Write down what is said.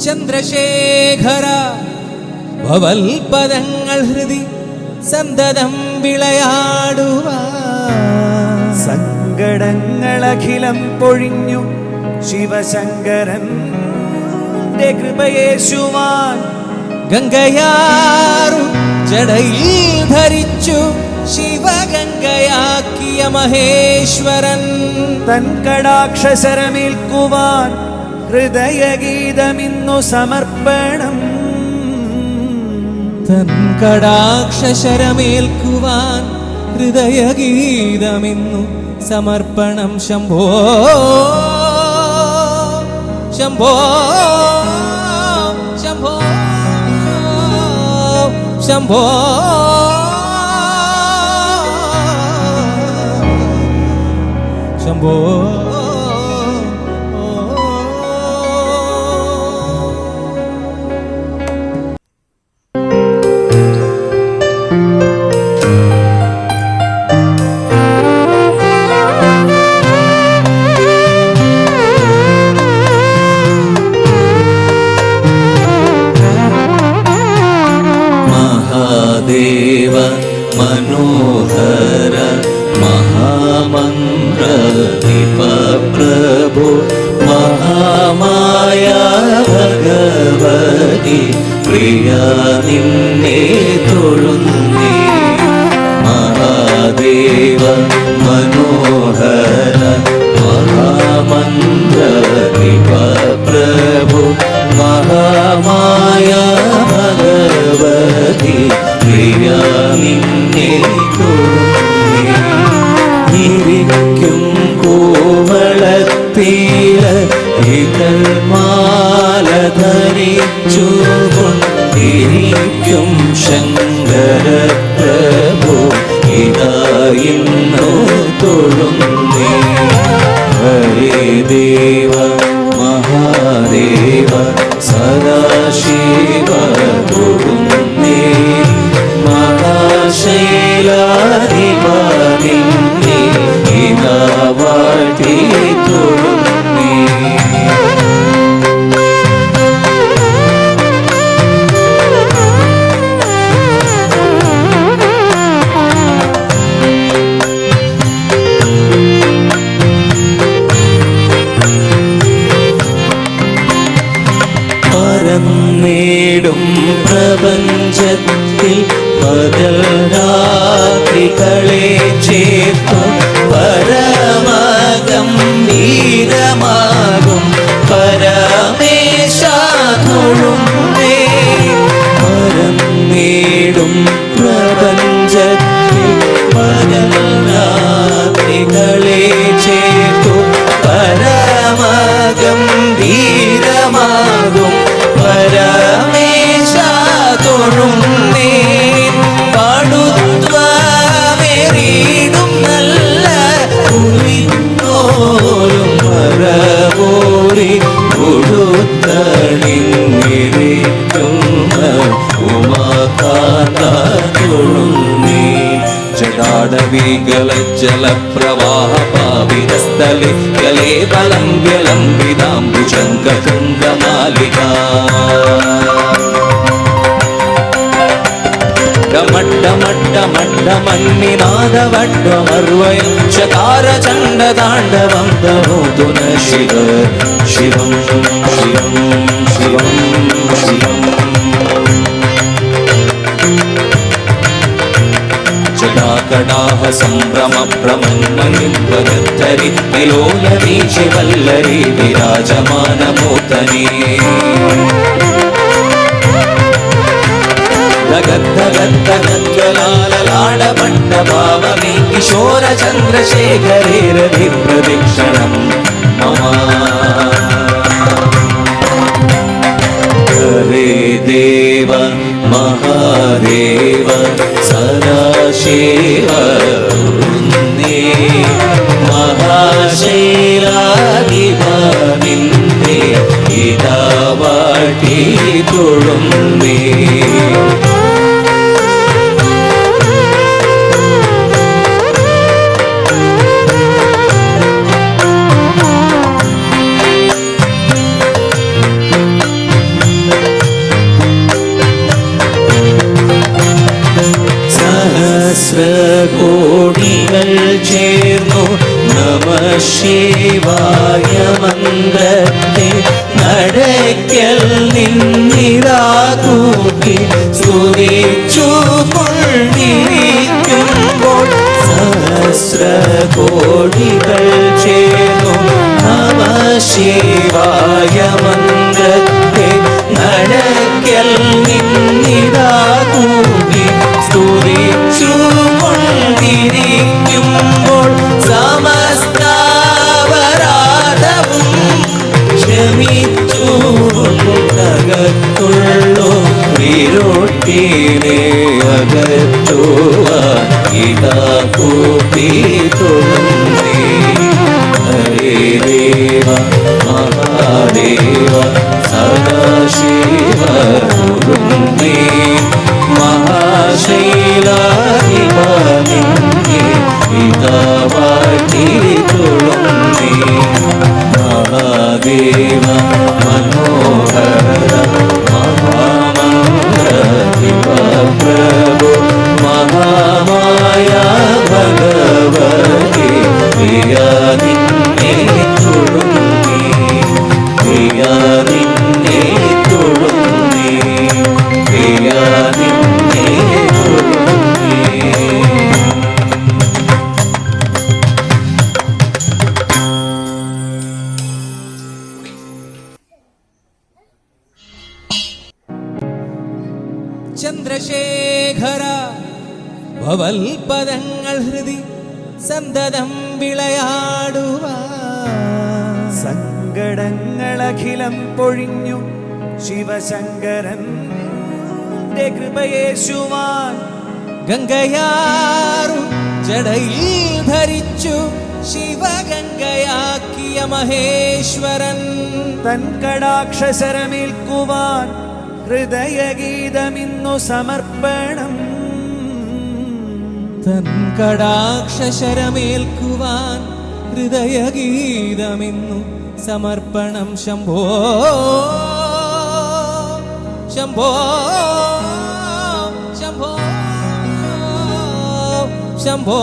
ചന്ദ്രശേഖര ഭവൽപദങ്ങൾ ഹൃദി സന്തതം വിളയാടുവാ സങ്കടങ്ങളഖിലം പൊഴിഞ്ഞു ശിവശങ്കരൻ കൃപയേശുവാൻ ഗംഗയാറു ജടയിൽ ധരിച്ചു ശിവഗംഗയാക്കിയ മഹേശ്വരൻ. തൻ കടാക്ഷരമേൽക്കുവാൻ ഹൃദയഗീതമിന്നു സമർപ്പണം. തൻ കടാക്ഷരമേൽക്കുവാൻ ഹൃദയഗീതമിന്നു സമർപ്പണം. ശംഭോ ശംഭോ ശംഭോ ശംഭോ. സത്യപ പ്രഭു മഹാമായ ഭഗവതി പ്രിയ നിന്നെ തൊഴുന്നേ. മഹാദേവ മനോഹര മഹാമന്ത്രിപ പ്രഭു മഹാമായ ഭഗവതി പ്രിയ നിന്നെ തൊഴുന്നേ. ഇരിക്കും തൊഴുന്നേ ചേർത്തു. പരമഗംഭീരമാകും പരമേശാതൊഴുന്നേ പരം പ്രപഞ്ചത്തിൽ பாடவே கலஜல பிரவாஹ பாவினஸ்தலே கலேபலம் விளம்பிதாம்புஜங்க குங்க மாலிகா மன்னிநாதவட்வமர்வயச்சதார சண்ட தாண்டவம் தமோதுன சிவ சிவம் சிவம் சிவம் சிவம் కడాకడాహ సంభ్రమ ప్రమన్మయుద్ధరి నిలోలరీచి వల్లరి విరాజమానమూతనే గద్దగద్దగద్గలాలలాడబండ భావమే కిశోర చంద్రశేఖరే రవి మమా దేవ മഹാദേവ സദാശിവ ഉന്നേ മഹാശൈലാധിപനിന്നേ സഹസ്രകോടികൾ ചേർന്നു. നമ ശിവായ മന്ത്രത്തെ നടക്കൽ നിന്നിരാകൂട്ടി സ്തുതിച്ചു കൊണ്ടിരിക്കുമ്പോൾ സഹസ്രകോടികൾ ചേർന്നു. നമ ശിവായ മന്ത്രത്തെ നടക്കൽ നിന്നിരാ कीने अगर चोवा गीता को पी तुमने हरे देवा महादेवा सदा शिव गुरुन्दी ചന്ദ്രശേഖര ഭവൽപദങ്ങൾ ഹൃദി സന്തതം വിളയാടുവാ സങ്കടങ്ങളഖിലം പൊഴിഞ്ഞു ശിവശങ്കരൻ കൃപയേശുവാൻ. ഗംഗയാറു ജടയിൽ ധരിച്ചു ശിവഗംഗയാക്കിയ മഹേശ്വരൻ. തൻ കടാക്ഷരമേൽക്കുവാൻ ഹൃദയഗീതമിന്നു സമർപ്പണം. തൻ കടാക്ഷരമേൽക്കുവാൻ ഹൃദയഗീതമിന്നു സമർപ്പണം. ശംഭോ ശംഭോ ശംഭോ ശംഭോ.